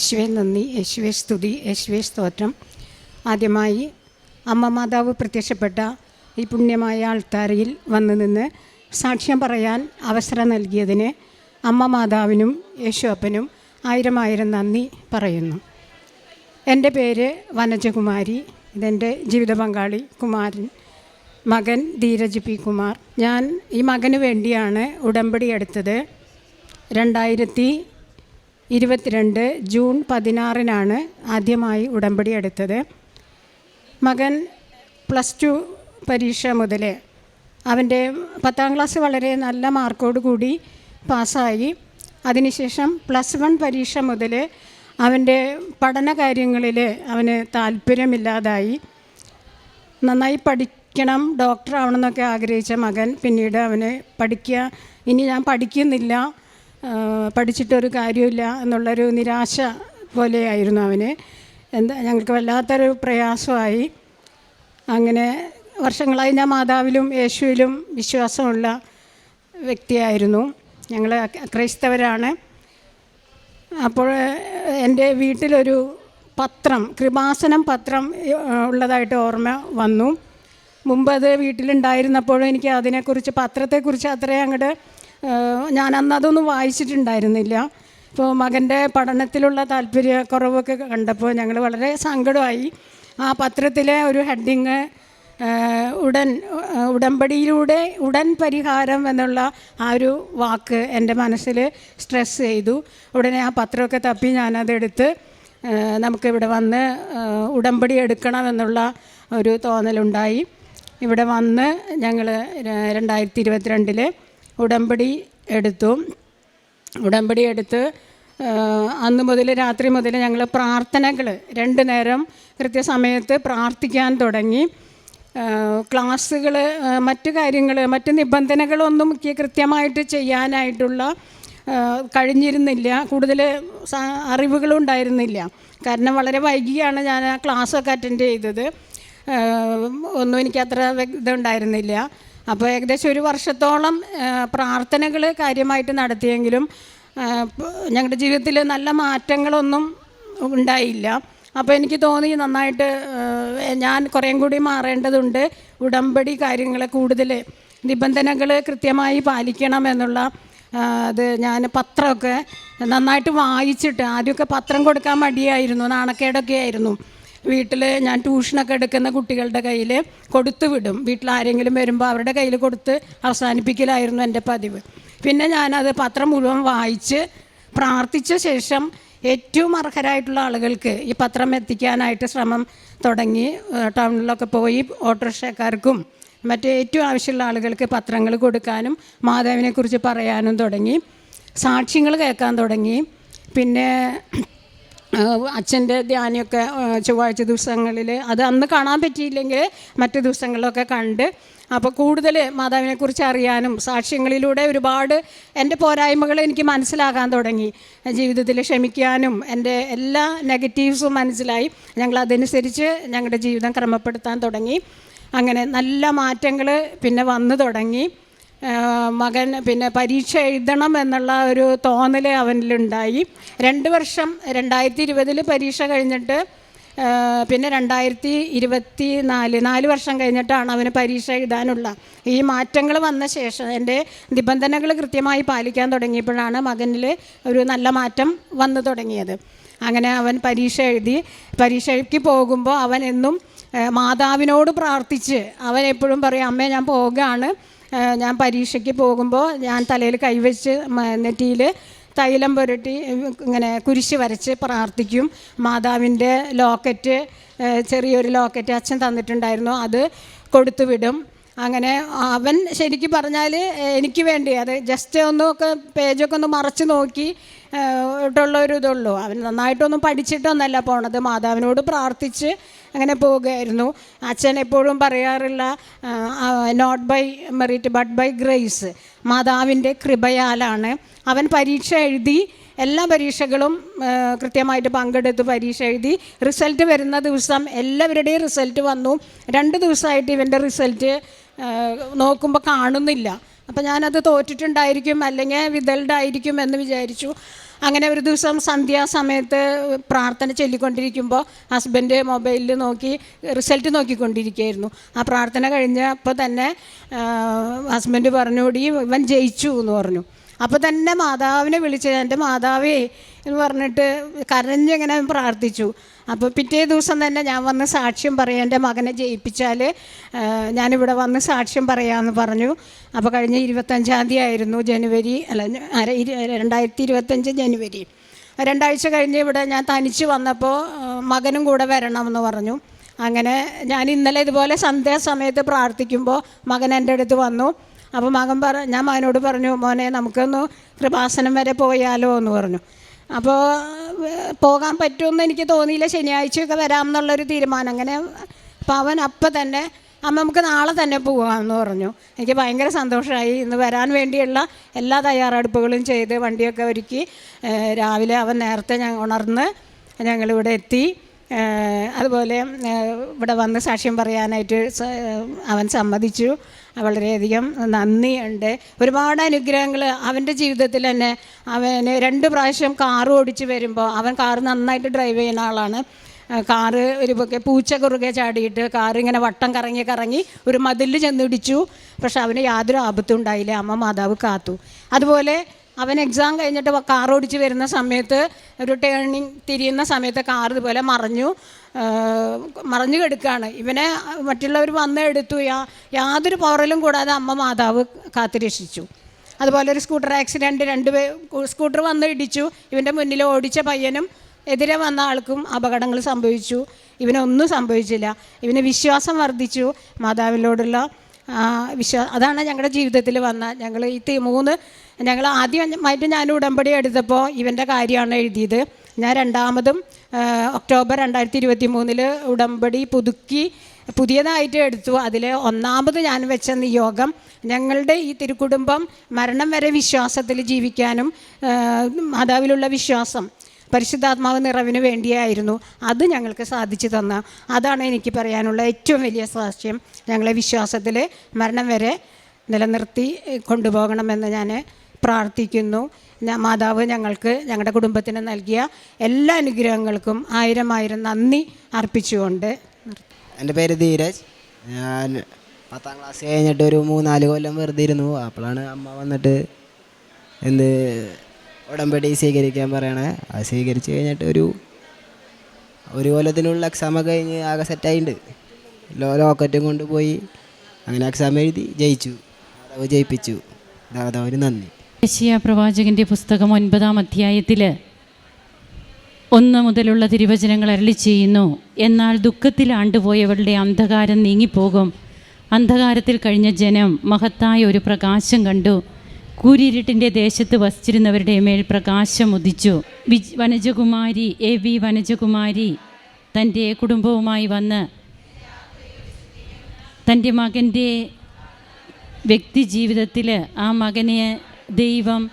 യേശുവെ നന്ദി യേശുവെ സ്തുതി യേശുവെ സ്തോത്രം. ആദ്യമായി അമ്മ മാതാവ് പ്രത്യക്ഷപ്പെട്ട ഈ പുണ്യമായ ആൾത്താരയിൽ വന്നു നിന്ന് സാക്ഷ്യം പറയാൻ അവസരം നൽകിയതിന് അമ്മ മാതാവിനും യേശുപ്പനും ആയിരം ആയിരം നന്ദി പറയുന്നു. എന്റെ പേര് വനജകുമാരി ഇതെന്റെ ജീവിത പങ്കാളി കുമാരൻ മകൻ ധീരജ് പി കുമാർ. ഞാൻ ഈ മകന് വേണ്ടിയാണ് ഉടമ്പടി എടുത്തത്. രണ്ടായിരത്തി ഇരുപത്തിരണ്ട് ജൂൺ പതിനാറിനാണ് ആദ്യമായി ഉടമ്പടി എടുത്തത്. മകൻ പ്ലസ് ടു പരീക്ഷ മുതൽ അവന്റെ പത്താം ക്ലാസ് വളരെ നല്ല മാർക്കോട് കൂടി പാസ്സായി. അതിനുശേഷം പ്ലസ് വൺ പരീക്ഷ മുതൽ അവന്റെ പഠന കാര്യങ്ങളിൽ അവന് താല്പര്യമില്ലാതായി. നന്നായി പഠിക്കണം ഡോക്ടർ ആവണമെന്നൊക്കെ ആഗ്രഹിച്ച മകൻ പിന്നീട് അവന് പഠിക്കുക ഇനി ഞാൻ പഠിക്കുന്നില്ല പഠിച്ചിട്ടൊരു കാര്യമില്ല എന്നുള്ളൊരു നിരാശ പോലെയായിരുന്നു അവന്. എന്താ ഞങ്ങൾക്ക് വല്ലാത്തൊരു പ്രയാസമായി. അങ്ങനെ വർഷങ്ങളായി ഞാൻ മാതാവിലും യേശുവിലും വിശ്വാസമുള്ള വ്യക്തിയായിരുന്നു. ഞങ്ങൾ ക്രൈസ്തവരാണ്. അപ്പോൾ എന്റെ വീട്ടിലൊരു പത്രം കൃപാസനം പത്രം ഉള്ളതായിട്ട് ഓർമ്മ വന്നു. മുമ്പ് അത് വീട്ടിലുണ്ടായിരുന്നപ്പോഴും എനിക്ക് അതിനെക്കുറിച്ച് പത്രത്തെക്കുറിച്ച് അത്രയും അങ്ങോട്ട് ഞാൻ അന്ന് അതൊന്നും വായിച്ചിട്ടുണ്ടായിരുന്നില്ല. ഇപ്പോൾ മകന്റെ പഠനത്തിലുള്ള താല്പര്യക്കുറവൊക്കെ കണ്ടപ്പോൾ ഞങ്ങൾ വളരെ സങ്കടമായി. ആ പത്രത്തിലെ ഒരു ഹെഡിങ് ഉടൻ ഉടമ്പടിയിലൂടെ ഉടൻ പരിഹാരം എന്നുള്ള ആ ഒരു വാക്ക് എന്റെ മനസ്സിൽ സ്ട്രെസ് ചെയ്തു. ഉടനെ ആ പത്രമൊക്കെ തപ്പി ഞാനതെടുത്ത് നമുക്കിവിടെ വന്ന് ഉടമ്പടി എടുക്കണമെന്നുള്ള ഒരു തോന്നലുണ്ടായി. ഇവിടെ വന്ന് ഞങ്ങൾ രണ്ടായിരത്തി ഇരുപത്തിരണ്ടിൽ ഉടമ്പടി എടുത്തു. ഉടമ്പടി എടുത്ത് അന്ന് മുതൽ രാത്രി മുതൽ ഞങ്ങൾ പ്രാർത്ഥനകൾ രണ്ട് നേരം കൃത്യസമയത്ത് പ്രാർത്ഥിക്കാൻ തുടങ്ങി. ക്ലാസ്സുകൾ മറ്റു കാര്യങ്ങൾ മറ്റു നിബന്ധനകളൊന്നും കൃത്യമായിട്ട് ചെയ്യാനായിട്ടുള്ള കഴിഞ്ഞിരുന്നില്ല. കൂടുതൽ അറിവുകളുണ്ടായിരുന്നില്ല കാരണം വളരെ വൈകിയാണ് ഞാൻ ആ ക്ലാസ്സൊക്കെ അറ്റൻഡ് ചെയ്തത്. ഒന്നും എനിക്കത്ര ഇതുണ്ടായിരുന്നില്ല. അപ്പോൾ ഏകദേശം ഒരു വർഷത്തോളം പ്രാർത്ഥനകൾ കാര്യമായിട്ട് നടത്തിയെങ്കിലും ഞങ്ങളുടെ ജീവിതത്തിൽ നല്ല മാറ്റങ്ങളൊന്നും ഉണ്ടായില്ല. അപ്പോൾ എനിക്ക് തോന്നി നന്നായിട്ട് ഞാൻ കുറേം കൂടി മാറേണ്ടതുണ്ട്. ഉടമ്പടി കാര്യങ്ങൾ കൂടുതൽ നിബന്ധനകൾ കൃത്യമായി പാലിക്കണം എന്നുള്ള അത് ഞാൻ പത്രമൊക്കെ നന്നായിട്ട് വായിച്ചിട്ട് ആദ്യമൊക്കെ പത്രം കൊടുക്കാൻ മടിയായിരുന്നു നാണക്കേടൊക്കെ ആയിരുന്നു. വീട്ടിൽ ഞാൻ ട്യൂഷനൊക്കെ എടുക്കുന്ന കുട്ടികളുടെ കയ്യിൽ കൊടുത്തു വിടും. വീട്ടിൽ ആരെങ്കിലും വരുമ്പോൾ അവരുടെ കയ്യിൽ കൊടുത്ത് അവസാനിപ്പിക്കലായിരുന്നു എന്റെ പതിവ്. പിന്നെ ഞാനത് പത്രം മുഴുവൻ വായിച്ച് പ്രാർത്ഥിച്ച ശേഷം ഏറ്റവും അർഹരായിട്ടുള്ള ആളുകൾക്ക് ഈ പത്രം എത്തിക്കാനായിട്ട് ശ്രമം തുടങ്ങി. ടൗണിലൊക്കെ പോയി ഓട്ടോറിക്ഷക്കാർക്കും മറ്റേ ഏറ്റവും ആവശ്യമുള്ള ആളുകൾക്ക് പത്രങ്ങൾ കൊടുക്കാനും മാതാവിനെക്കുറിച്ച് പറയാനും തുടങ്ങി. സാക്ഷ്യങ്ങൾ കേൾക്കാൻ തുടങ്ങി. പിന്നെ അച്ഛന്റെ ധ്യാനമൊക്കെ ചൊവ്വാഴ്ച ദിവസങ്ങളിൽ അത് അന്ന് കാണാൻ പറ്റിയില്ലെങ്കിൽ മറ്റു ദിവസങ്ങളിലൊക്കെ കണ്ട്. അപ്പോൾ കൂടുതൽ മാതാവിനെക്കുറിച്ച് അറിയാനും സാക്ഷ്യങ്ങളിലൂടെ ഒരുപാട് എന്റെ പോരായ്മകൾ എനിക്ക് മനസ്സിലാകാൻ തുടങ്ങി. ജീവിതത്തിൽ ക്ഷമിക്കാനും എന്റെ എല്ലാ നെഗറ്റീവ്സും മനസ്സിലായി. ഞങ്ങൾ അതനുസരിച്ച് ഞങ്ങളുടെ ജീവിതം ക്രമപ്പെടുത്താൻ തുടങ്ങി. അങ്ങനെ നല്ല മാറ്റങ്ങൾ പിന്നെ വന്നു തുടങ്ങി. മകൻ പിന്നെ പരീക്ഷ എഴുതണം എന്നുള്ള ഒരു തോന്നൽ അവനിലുണ്ടായി. രണ്ട് വർഷം രണ്ടായിരത്തി ഇരുപതിൽ പരീക്ഷ കഴിഞ്ഞിട്ട് പിന്നെ രണ്ടായിരത്തി ഇരുപത്തി നാല് നാല് വർഷം കഴിഞ്ഞിട്ടാണ് അവന് പരീക്ഷ എഴുതാനുള്ള. ഈ മാറ്റങ്ങൾ വന്ന ശേഷം എന്റെ നിബന്ധനകൾ കൃത്യമായി പാലിക്കാൻ തുടങ്ങിയപ്പോഴാണ് മകനിൽ ഒരു നല്ല മാറ്റം വന്നു തുടങ്ങിയത്. അങ്ങനെ അവൻ പരീക്ഷ എഴുതി പരീക്ഷയ്ക്ക് പോകുമ്പോൾ അവൻ എന്നും മാതാവിനോട് പ്രാർത്ഥിച്ച് അവൻ എപ്പോഴും പറയും അമ്മേ ഞാൻ പോകുകയാണ് ഞാൻ പരീക്ഷയ്ക്ക് പോകുമ്പോൾ ഞാൻ തലയിൽ കൈവച്ച് നെറ്റിയിൽ തൈലം പുരട്ടി ഇങ്ങനെ കുരിശ് വരച്ച് പ്രാർത്ഥിക്കും. മാതാവിന്റെ ലോക്കറ്റ് ചെറിയൊരു ലോക്കറ്റ് അച്ഛൻ തന്നിട്ടുണ്ടായിരുന്നു. അത് കൊടുത്തു വിടും അങ്ങനെ അവൻ ശരിക്കും പറഞ്ഞാൽ എനിക്ക് വേണ്ടി അത് ജസ്റ്റ് ഒന്നൊക്കെ പേജൊക്കെ ഒന്ന് മറച്ച് നോക്കി ട്ടുള്ള ഒരു ഇതുള്ളൂ. അവൻ നന്നായിട്ടൊന്നും പഠിച്ചിട്ടൊന്നല്ല പോണത്. മാതാവിനോട് പ്രാർത്ഥിച്ച് അങ്ങനെ പോവുകയായിരുന്നു അച്ഛൻ എപ്പോഴും പറയാറില്ല not by merit but by grace മാതാവിന്റെ കൃപയാലാണ്. അവൻ പരീക്ഷ എഴുതി എല്ലാ പരീക്ഷകളും കൃത്യമായിട്ട് പങ്കെടുത്ത് പരീക്ഷ എഴുതി. റിസൾട്ട് വരുന്ന ദിവസം എല്ലാവരുടെയും റിസൾട്ട് വന്നു. രണ്ട് ദിവസമായിട്ട് ഇവന്റെ റിസൾട്ട് നോക്കുമ്പോൾ കാണുന്നില്ല. അപ്പം ഞാനത് തോറ്റിട്ടുണ്ടായിരിക്കും അല്ലെങ്കിൽ വിതൽഡായിരിക്കും എന്ന് വിചാരിച്ചു. അങ്ങനെ ഒരു ദിവസം സന്ധ്യാസമയത്ത് പ്രാർത്ഥന ചൊല്ലിക്കൊണ്ടിരിക്കുമ്പോൾ ഹസ്ബൻഡ് മൊബൈലിൽ നോക്കി റിസൾട്ട് നോക്കിക്കൊണ്ടിരിക്കുകയായിരുന്നു ആ പ്രാർത്ഥന കഴിഞ്ഞപ്പോൾ തന്നെ ഹസ്ബൻഡ് പറഞ്ഞുകൂടി ഇവൻ ജയിച്ചു എന്ന് പറഞ്ഞു. അപ്പോൾ തന്നെ മാതാവിനെ വിളിച്ച് എന്റെ മാതാവേ എന്ന് പറഞ്ഞിട്ട് കരഞ്ഞിങ്ങനെ പ്രാർത്ഥിച്ചു. അപ്പോൾ പിറ്റേ ദിവസം തന്നെ ഞാൻ വന്ന് സാക്ഷ്യം പറയാം എന്റെ മകനെ ജയിപ്പിച്ചാൽ ഞാനിവിടെ വന്ന് സാക്ഷ്യം പറയാമെന്ന് പറഞ്ഞു. അപ്പോൾ കഴിഞ്ഞ ഇരുപത്തഞ്ചാം തീയതി ആയിരുന്നു ജനുവരി അല്ല രണ്ടായിരത്തി ഇരുപത്തഞ്ച് ജനുവരി. രണ്ടാഴ്ച കഴിഞ്ഞ് ഇവിടെ ഞാൻ തനിച്ച് വന്നപ്പോൾ മകനും കൂടെ വരണമെന്ന് പറഞ്ഞു. അങ്ങനെ ഞാൻ ഇന്നലെ ഇതുപോലെ സന്ധ്യാസമയത്ത് പ്രാർത്ഥിക്കുമ്പോൾ മകൻ എന്റെ അടുത്ത് വന്നു. അപ്പോൾ മകൻ പറ ഞാൻ മകനോട് പറഞ്ഞു മോനെ നമുക്കൊന്ന് കൃപാസനം വരെ പോയാലോ എന്ന് പറഞ്ഞു. അപ്പോൾ പോകാൻ പറ്റുമെന്ന് എനിക്ക് തോന്നിയില്ല. ശനിയാഴ്ചയൊക്കെ വരാം എന്നുള്ളൊരു തീരുമാനം. അങ്ങനെ അപ്പോൾ അവൻ അപ്പം തന്നെ അമ്മ നമുക്ക് നാളെ തന്നെ പോകാമെന്ന് പറഞ്ഞു. എനിക്ക് ഭയങ്കര സന്തോഷമായി ഇന്ന് വരാൻ വേണ്ടിയുള്ള എല്ലാ തയ്യാറെടുപ്പുകളും ചെയ്ത് വണ്ടിയൊക്കെ ഒരുക്കി രാവിലെ അവൻ നേരത്തെ ഞാൻ ഉണർന്ന് ഞങ്ങളിവിടെ എത്തി. അതുപോലെ ഇവിടെ വന്ന് സാക്ഷ്യം പറയാനായിട്ട് അവൻ സമ്മതിച്ചു. വളരെയധികം നന്ദിയുണ്ട്. ഒരുപാട് അനുഗ്രഹങ്ങൾ അവന്റെ ജീവിതത്തിൽ തന്നെ. അവന് രണ്ട് പ്രാവശ്യം കാറ് ഓടിച്ച് വരുമ്പോൾ അവൻ കാറ് നന്നായിട്ട് ഡ്രൈവ് ചെയ്യുന്ന ആളാണ്. കാറ് ഒരു പൂച്ച കുറുകെ ചാടിയിട്ട് കാറ് ഇങ്ങനെ വട്ടം കറങ്ങി കറങ്ങി ഒരു മതിലിൽ ചെന്നിടിച്ചു. പക്ഷെ അവന് യാതൊരു ആപത്തും ഉണ്ടായില്ല. അമ്മ മാതാവ് കാത്തു. അതുപോലെ അവൻ എക്സാം കഴിഞ്ഞിട്ട് കാർ ഓടിച്ച് വരുന്ന സമയത്ത് ഒരു ടേണിങ് തിരിയുന്ന സമയത്ത് കാർ ഇതുപോലെ മറഞ്ഞു മറഞ്ഞു കിടക്കുകയാണ്. ഇവനെ മറ്റുള്ളവർ വന്ന് എടുത്തു. യാ- യാതൊരു പവറിലും കൂടാതെ അമ്മ മാതാവ് കാത്തിരക്ഷിച്ചു. അതുപോലെ ഒരു സ്കൂട്ടർ ആക്സിഡന്റ് രണ്ട് സ്കൂട്ടർ വന്ന് ഇടിച്ചു. ഇവന്റെ മുന്നിൽ ഓടിച്ച പയ്യനും എതിരെ വന്ന ആൾക്കും അപകടങ്ങൾ സംഭവിച്ചു. ഇവനൊന്നും സംഭവിച്ചില്ല. ഇവന് വിശ്വാസം വർദ്ധിച്ചു. മാതാവിനോടുള്ള വിശ്വാ അതാണ് ഞങ്ങളുടെ ജീവിതത്തിൽ വന്ന ഞങ്ങൾ ഈ മൂന്ന് ഞങ്ങൾ ആദ്യമായിട്ട് ഞാൻ ഉടമ്പടി എടുത്തപ്പോൾ ഇവന്റെ കാര്യമാണ് എഴുതിയത്. ഞാൻ രണ്ടാമതും ഒക്ടോബർ രണ്ടായിരത്തി ഇരുപത്തി മൂന്നിൽ ഉടമ്പടി പുതുക്കി പുതിയതായിട്ട് എടുത്തു. അതിൽ ഒന്നാമത് ഞാൻ വെച്ച നിയോഗം ഞങ്ങളുടെ ഈ തിരുക്കുടുംബം മരണം വരെ വിശ്വാസത്തിൽ ജീവിക്കാനും മാതാവിലുള്ള വിശ്വാസം പരിശുദ്ധാത്മാവ് നിറവിന് വേണ്ടിയായിരുന്നു അത് ഞങ്ങൾക്ക് സാധിച്ചു തന്ന. അതാണ് എനിക്ക് പറയാനുള്ള ഏറ്റവും വലിയ സാക്ഷ്യം. ഞങ്ങളെ വിശ്വാസത്തിൽ മരണം വരെ നിലനിർത്തി കൊണ്ടുപോകണമെന്ന് ഞാൻ പ്രാർത്ഥിക്കുന്നു. മാതാവ് ഞങ്ങൾക്ക് ഞങ്ങളുടെ കുടുംബത്തിന് നൽകിയ എല്ലാ അനുഗ്രഹങ്ങൾക്കും ആയിരം ആയിരം നന്ദി അർപ്പിച്ചുകൊണ്ട് എന്റെ പേര് ധീരജ്. ഞാൻ പത്താം ക്ലാസ് കഴിഞ്ഞിട്ട് ഒരു മൂന്നാൽ കൊല്ലം വെറുതെ ഇരുന്നു. അപ്പോഴാണ് അമ്മ വന്നിട്ട് എന്ത് ഉടമ്പടി സ്വീകരിക്കാൻ പറയണേ. അത് സ്വീകരിച്ച് കഴിഞ്ഞിട്ട് ഒരു ഒരു കൊല്ലത്തിനുള്ള എക്സാമൊക്കെ കഴിഞ്ഞ് ആകെ സെറ്റായിട്ടുണ്ട് ലോ ലോക്കറ്റും കൊണ്ടുപോയി അങ്ങനെ എക്സാം എഴുതി ജയിച്ചു. അതവ് ജയിപ്പിച്ചു. ദാതാവിന് നന്ദി. യശയ പ്രവാചകന്റെ പുസ്തകം ഒൻപതാം അധ്യായത്തിൽ ഒന്ന് മുതലുള്ള തിരുവചനങ്ങൾ അരളി ചെയ്യുന്നു. എന്നാൽ ദുഃഖത്തിൽ ആണ്ടുപോയവരുടെ അന്ധകാരം നീങ്ങിപ്പോകും. അന്ധകാരത്തിൽ കഴിഞ്ഞ ജനം മഹത്തായ ഒരു പ്രകാശം കണ്ടു. കൂരിരുട്ടിന്റെ ദേശത്ത് വസിച്ചിരുന്നവരുടെ മേൽ പ്രകാശം ഉദിച്ചു വിജ് വനജകുമാരി എ വി വനജകുമാരി തന്റെ കുടുംബവുമായി വന്ന് തന്റെ മകന്റെ വ്യക്തി ജീവിതത്തിൽ ആ മകനെ ദൈവം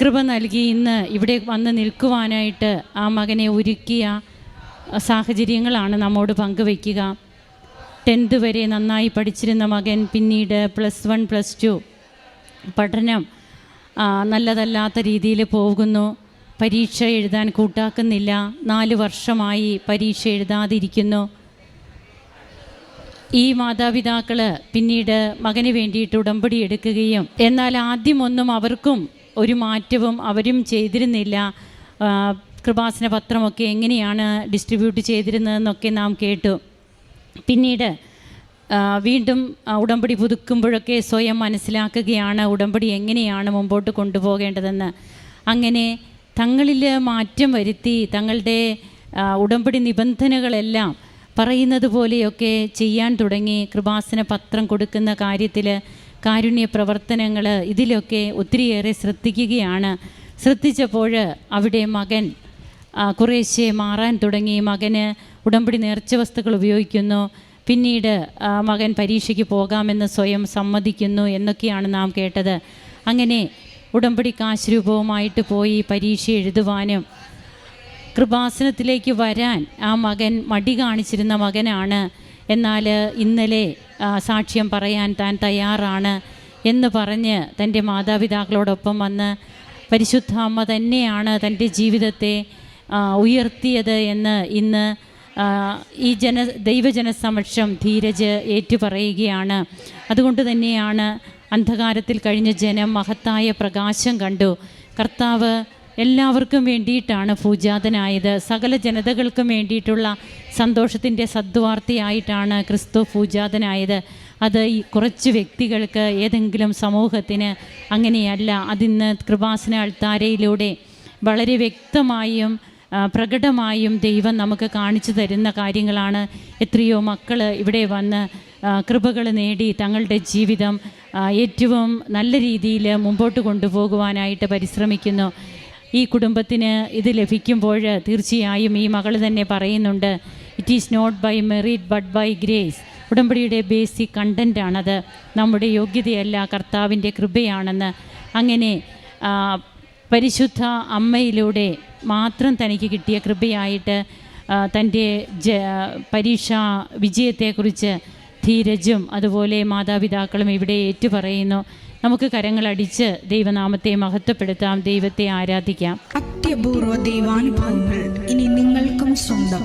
കൃപ നൽകി ഇന്ന് ഇവിടെ വന്ന് നിൽക്കുവാനായിട്ട് ആ മകനെ ഒരുക്കിയ സാഹചര്യങ്ങളാണ് നമ്മോട് പങ്കുവയ്ക്കുക. ടെൻത്ത് വരെ നന്നായി പഠിച്ചിരുന്ന മകൻ പിന്നീട് പ്ലസ് വൺ പ്ലസ് ടു പഠനം നല്ലതല്ലാത്ത രീതിയിൽ പോകുന്നു. പരീക്ഷ എഴുതാൻ കൂട്ടാക്കുന്നില്ല. നാല് വർഷമായി പരീക്ഷ എഴുതാതിരിക്കുന്നു. ഈ മാതാപിതാക്കൾ പിന്നീട് മകന് വേണ്ടിയിട്ട് ഉടമ്പടി എടുക്കുകയും എന്നാൽ ആദ്യമൊന്നും അവർക്കും ഒരു മാറ്റവും അവരും ചെയ്തിരുന്നില്ല. കൃപാസന പത്രമൊക്കെ എങ്ങനെയാണ് ഡിസ്ട്രിബ്യൂട്ട് ചെയ്തിരുന്നതെന്നൊക്കെ നാം കേട്ടു. പിന്നീട് വീണ്ടും ഉടമ്പടി പുതുക്കുമ്പോഴൊക്കെ സ്വയം മനസ്സിലാക്കുകയാണ് ഉടമ്പടി എങ്ങനെയാണ് മുമ്പോട്ട് കൊണ്ടുപോകേണ്ടതെന്ന്. അങ്ങനെ തങ്ങളിൽ മാറ്റം വരുത്തി തങ്ങളുടെ ഉടമ്പടി നിബന്ധനകളെല്ലാം പറയുന്നത് പോലെയൊക്കെ ചെയ്യാൻ തുടങ്ങി കൃപാസന പത്രം കൊടുക്കുന്ന കാര്യത്തിൽ കാരുണ്യ പ്രവർത്തനങ്ങൾ ഇതിലൊക്കെ ഒത്തിരിയേറെ ശ്രദ്ധിക്കുകയാണ്. ശ്രദ്ധിച്ചപ്പോൾ അവിടെ മകൻ കുറേശ്ശെ മാറാൻ തുടങ്ങി. മകന് ഉടമ്പടി നേർച്ച വസ്തുക്കൾ ഉപയോഗിക്കുന്നു. പിന്നീട് ആ, മകൻ പരീക്ഷയ്ക്ക് പോകാമെന്ന് സ്വയം സമ്മതിക്കുന്നു എന്നൊക്കെയാണ് നാം കേട്ടത്. അങ്ങനെ ഉടമ്പടി കാശ് രൂപവുമായിട്ട് പോയി പരീക്ഷ എഴുതുവാനും കൃപാസനത്തിലേക്ക് വരാൻ ആ മകൻ മടി കാണിച്ചിരുന്ന മകനാണ്. എന്നാൽ ഇന്നലെ സാക്ഷ്യം പറയാൻ താൻ തയ്യാറാണ് എന്ന് പറഞ്ഞ് തന്റെ മാതാപിതാക്കളോടൊപ്പം വന്ന് പരിശുദ്ധ അമ്മ തന്നെയാണ് തന്റെ ജീവിതത്തെ ഉയർത്തിയത് എന്ന് ഇന്ന് ഈ ജന ദൈവജനസമക്ഷം ധീരജ് ഏറ്റുപറയുകയാണ്. അതുകൊണ്ട് തന്നെയാണ് അന്ധകാരത്തിൽ കഴിഞ്ഞ ജനം മഹത്തായ പ്രകാശം കണ്ടു. കർത്താവ് എല്ലാവർക്കും വേണ്ടിയിട്ടാണ് പൂജാതനായത്. സകല ജനതകൾക്കും വേണ്ടിയിട്ടുള്ള സന്തോഷത്തിന്റെ സദ്വാർത്തയായിട്ടാണ് ക്രിസ്തു പൂജാതനായത്. അത് ഈ കുറച്ച് വ്യക്തികൾക്ക് ഏതെങ്കിലും സമൂഹത്തിന് അങ്ങനെയല്ല. അതിന്ന് കൃപാസന അൾത്താരയിലൂടെ വളരെ വ്യക്തമായും പ്രകടമായും ദൈവം നമുക്ക് കാണിച്ചു തരുന്ന കാര്യങ്ങളാണ്. എത്രയോ മക്കൾ ഇവിടെ വന്ന് കൃപകൾ നേടി തങ്ങളുടെ ജീവിതം ഏറ്റവും നല്ല രീതിയിൽ മുമ്പോട്ട് കൊണ്ടുപോകുവാനായിട്ട് പരിശ്രമിക്കുന്നു. ഈ കുടുംബത്തിന് ഇത് ലഭിക്കുമ്പോൾ തീർച്ചയായും ഈ മകൾ തന്നെ പറയുന്നുണ്ട് it is not by merit but by grace ഉടമ്പടിയുടെ ബേസിക് കണ്ടന്റാണത് നമ്മുടെ യോഗ്യതയല്ല കർത്താവിന്റെ കൃപയാണെന്ന്. അങ്ങനെ പരിശുദ്ധ അമ്മയിലൂടെ മാത്രം തനിക്ക് കിട്ടിയ കൃപയായിട്ട് തന്റെ ജ പരീക്ഷാ വിജയത്തെക്കുറിച്ച് ധീരജും അതുപോലെ മാതാപിതാക്കളും ഇവിടെ ഏറ്റുപറയുന്നു. നമുക്ക് കരങ്ങളടിച്ച് ദൈവനാമത്തെ മഹത്വപ്പെടുത്താം ദൈവത്തെ ആരാധിക്കാം. അത്യപൂർവ ദൈവാനുഭവങ്ങൾ ഇനി നിങ്ങൾക്കും സ്വന്തം.